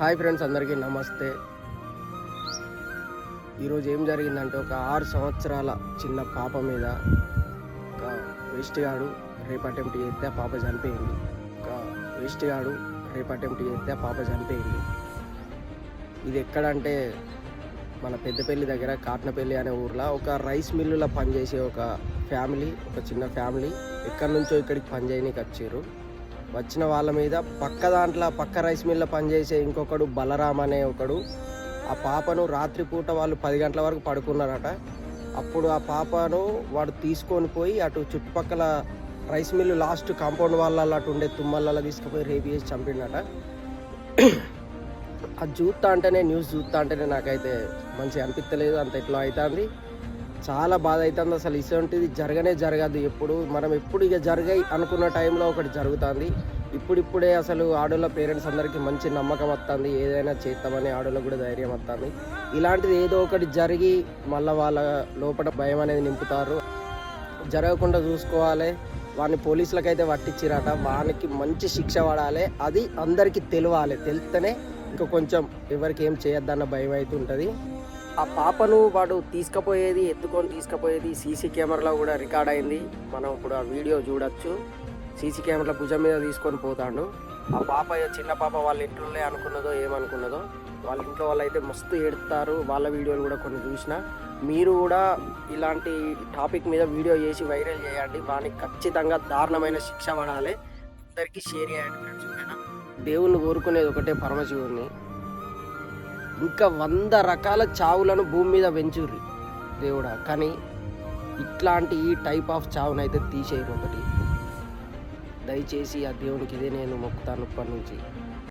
Hi friends అందరికీ నమస్తే. ఈరోజు ఏం జరిగిందంటే ఒక ఆరు సంవత్సరాల చిన్న పాప మీద ఒక వేస్ట్ గాడు రేపు అటెంప్ట్ చేస్తే ఆ పాప చనిపోయింది. ఒక వేస్ట్ గాడు రేపు అటెంప్ట్ చేస్తే ఆ పాప చనిపోయింది. ఇది ఎక్కడంటే మన పెద్దపల్లి దగ్గర కాట్నపల్లి అనే ఊర్లో ఒక రైస్ మిల్లులో పనిచేసే ఒక ఫ్యామిలీ ఒక చిన్న ఫ్యామిలీ ఎక్కడి నుంచో ఇక్కడికి పనిచేయనీకి వచ్చారు. వచ్చిన వాళ్ళ మీద పక్క దాంట్లో పక్క రైస్ మిల్లో పనిచేసే ఇంకొకడు బలరామ్ అనే ఒకడు. ఆ పాపను రాత్రిపూట వాళ్ళు పది గంటల వరకు పడుకున్నారట. అప్పుడు ఆ పాపను వాడు తీసుకొని పోయి అటు చుట్టుపక్కల రైస్ మిల్లు లాస్ట్ కాంపౌండ్ వాళ్ళ అటు ఉండే తుమ్మలలో తీసుకుపోయి రేపు చేసి చంపిండట. అది చూస్తా అంటేనే న్యూస్ చూస్తా అంటేనే నాకైతే మంచిగా అనిపించలేదు అంత ఎట్లా అవుతుంది? చాలా బాధ అవుతుంది అసలు. ఇటువంటిది జరగనే జరగదు. ఎప్పుడు మనం ఎప్పుడు ఇక జరగాయి అనుకున్న టైంలో ఒకటి జరుగుతుంది. ఇప్పుడిప్పుడే అసలు ఆడోళ్ళ పేరెంట్స్ అందరికీ మంచి నమ్మకం వస్తుంది ఏదైనా చేస్తామని ఆడోళ్ళకి కూడా ధైర్యం వస్తుంది ఇలాంటిది ఏదో ఒకటి జరిగి మళ్ళీ వాళ్ళ లోపల భయం అనేది నింపుతారు. జరగకుండా చూసుకోవాలి. వాడిని పోలీసులకైతే పట్టించిరట. వానికి మంచి శిక్ష పడాలి. అది అందరికీ తెలియాలి. తెలిస్తేనే ఇంకా కొంచెం ఎవరికి ఏం చేయొద్దన్న భయం అయితే ఉంటుంది. ఆ పాపను వాడు తీసుకుపోయేది ఎత్తుకొని తీసుకుపోయేది సీసీ కెమెరాలో కూడా రికార్డ్ అయింది. మనం ఇప్పుడు ఆ వీడియో చూడొచ్చు. సీసీ కెమెరా భుజం మీద తీసుకొని పోతాడు. ఆ పాప చిన్న పాప వాళ్ళ ఇంట్లోనే అనుకున్నదో ఏమనుకున్నదో వాళ్ళ ఇంట్లో వాళ్ళు అయితే మస్తు ఏడుతారు. వాళ్ళ వీడియోలు కూడా కొన్ని చూసిన. మీరు కూడా ఇలాంటి టాపిక్ మీద వీడియో చేసి వైరల్ చేయండి. వానికి ఖచ్చితంగా దారుణమైన శిక్ష పడాలి. అందరికీ షేర్ చేయండి ఫ్రెండ్స్ ఓకేనా? దేవుణ్ణి కోరుకునేది ఒకటే పరమశివుణ్ణి. ఇంకా వంద రకాల చావులను భూమి మీద పెంచుర్రి దేవుడా. కానీ ఇట్లాంటి ఈ టైప్ ఆఫ్ చావునైతే తీసేయరు ఒకటి. దయచేసి ఆ దేవునికి ఇదే నేను మొక్కుతాను ఇప్పటి నుంచి.